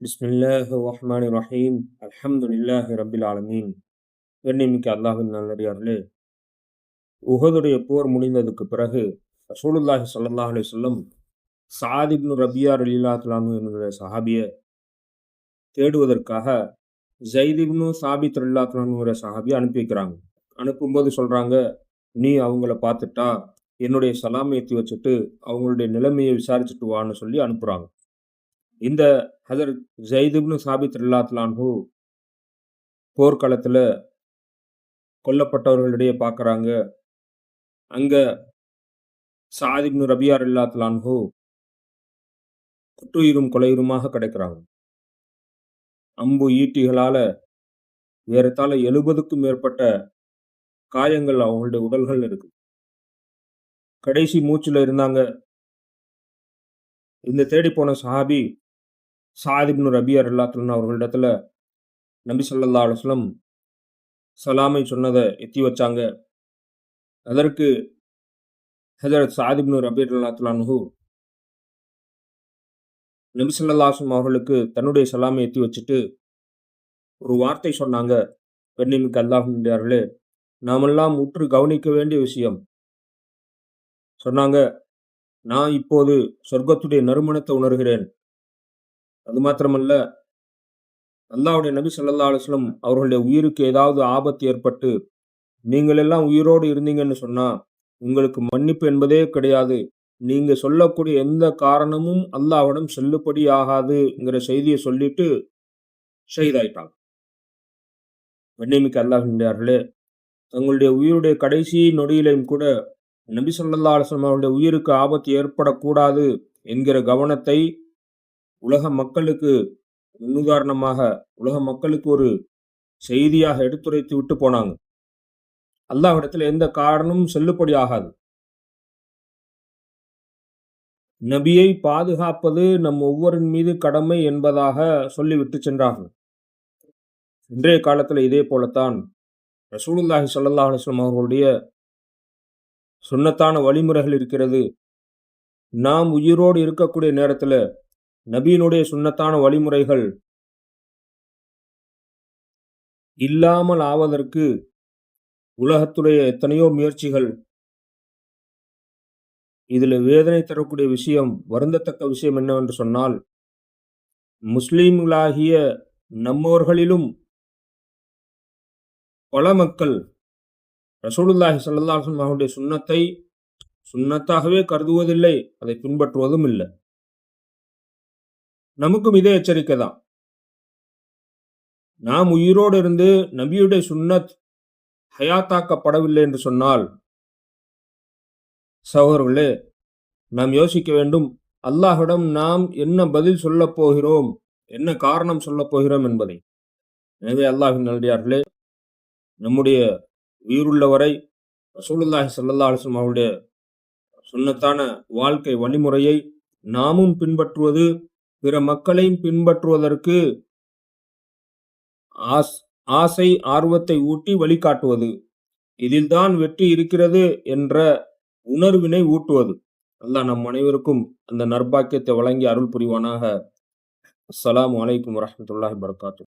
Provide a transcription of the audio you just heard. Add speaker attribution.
Speaker 1: بسم الله الرحمن الرحيم الحمد لله رب العالمين எண்ணிமிக்க அல்லாஹின் நல்லடியார்களே உகதுடைய போர் முடிந்ததுக்கு பிறகு ரசூலுல்லாஹி ஸல்லல்லாஹு அலைஹி வஸல்லம் சாதிப்னு ரபியா ரலில்லாஹு என்கிற சஹாபியை தேடுவதற்காக ஜெய்திப்னு சாபித் ரலில்லாஹுங்கிற சஹாபியை அனுப்பி வைக்கிறாங்க அனுப்பும்போது சொல்றாங்க நீ அவங்கள பார்த்துட்டா என்னுடைய சலாமை ஏற்றி வச்சுட்டு அவங்களுடைய நிலைமையை விசாரிச்சுட்டு வான்னு சொல்லி அனுப்புறாங்க இந்த ஹதர் ஜெய்துப்னு சாபித் ரல்லாத்லான்ஹு போர்க்களத்தில் கொல்லப்பட்டவர்களிடையே பார்க்குறாங்க அங்கே சாதிப்னு ரபியார் இல்லாத்லான்ஹு குற்றுயிரும் கொலையுருமாக கிடைக்கிறாங்க. அம்பு ஈட்டிகளால் ஏறத்தாழ எழுபதுக்கும் மேற்பட்ட காயங்கள் அவங்களுடைய உடல்கள் இருக்கு. கடைசி மூச்சில் இருந்தாங்க. இந்த தேடி போன சஹாபி சாதிப்னு ரபியார் அல்லாத்துலன் அவர்களிடத்துல நபி சொல்லல்லா அலுவலம் சலாமை சொன்னதை எத்தி வச்சாங்க. அதற்கு ஹஜரத் சாதிப்னு ரபீர் அல்லாத்துலானு நபி சொல்லாஸ்லம் அவர்களுக்கு தன்னுடைய சலாமை எத்தி வச்சுட்டு ஒரு வார்த்தை சொன்னாங்க. பெண்ணிமிக்கு அல்லாஹே நாமெல்லாம் உற்று கவனிக்க வேண்டிய விஷயம். சொன்னாங்க நான் இப்போது சொர்க்கத்துடைய நறுமணத்தை உணர்கிறேன். அது மாத்திரமல்ல அல்லாவுடைய நபி சொல்லா அலுவலம் அவர்களுடைய உயிருக்கு ஏதாவது ஆபத்து ஏற்பட்டு நீங்கள் எல்லாம் உயிரோடு இருந்தீங்கன்னு சொன்னா உங்களுக்கு மன்னிப்பு என்பதே கிடையாது. நீங்க சொல்லக்கூடிய எந்த காரணமும் அல்லாவிடம் செல்லுபடி ஆகாதுங்கிற செய்தியை சொல்லிட்டு செய்தாயிட்டாங்க வெண்ணிமிக்க அல்லாஹின்றார்களே தங்களுடைய உயிருடைய கடைசி நொடியிலையும் கூட நபி சொல்லா அலுவலம் அவருடைய உயிருக்கு ஆபத்து ஏற்படக்கூடாது என்கிற கவனத்தை உலக மக்களுக்கு முன்னுதாரணமாக உலக மக்களுக்கு ஒரு செய்தியாக எடுத்துரைத்து விட்டு போனாங்க. அல்லாஹிடத்தில் எந்த காரணமும் செல்லுபடி ஆகாது. நபியை பாதுகாப்பது நம் ஒவ்வொருன் மீது கடமை என்பதாக சொல்லிவிட்டு சென்றார்கள். இன்றைய காலத்தில் இதே போலத்தான் ரசூலுல்லாஹி சல்லா அலுவலம் அவர்களுடைய சுண்ணத்தான வழிமுறைகள் இருக்கிறது. நாம் உயிரோடு இருக்கக்கூடிய நேரத்தில் நபியினுடைய சுண்ணத்தான வழிமுறைகள் இல்லாமல் ஆவதற்கு உலகத்துடைய எத்தனையோ முயற்சிகள் இதில் வேதனை தரக்கூடிய விஷயம் வருந்தத்தக்க விஷயம் என்னவென்று சொன்னால் முஸ்லீம்களாகிய நம்மோர்களிலும் பல மக்கள் ரசூலுல்லாஹி சல்லாஹன் அவருடைய சுண்ணத்தை சுண்ணத்தாகவே கருதுவதில்லை அதை பின்பற்றுவதும் இல்லை. நமக்கும் இதே எச்சரிக்கை தான். நாம் உயிரோடு இருந்து நபியுடைய சுன்னத் ஹயாத்தாக்கப்படவில்லை என்று சொன்னால் சகோர்களே நாம் யோசிக்க வேண்டும் அல்லாஹிடம் நாம் என்ன பதில் சொல்லப் போகிறோம் என்ன காரணம் சொல்லப் போகிறோம் என்பதை. எனவே அல்லாஹின் நல்லடியார்களே நம்முடைய உயிருள்ளவரை ரசூலுல்லாஹி சல்லா அலுவலம் அவருடைய சுண்ணத்தான வாழ்க்கை வழிமுறையை நாமும் பின்பற்றுவது பிற மக்களையும் பின்பற்றுவதற்கு ஆசை ஆர்வத்தை ஊட்டி வழிகாட்டுவது. இதில்தான் வெற்றி இருக்கிறது என்ற உணர்வினை ஊட்டுவது. அல்லாஹ் நம் அனைவருக்கும் அந்த நர்பாக்கியத்தை வழங்கி அருள் புரிவானாக. அஸ்லாம் வலைக்கம் வரமத்துல்லாஹி வரகாத்து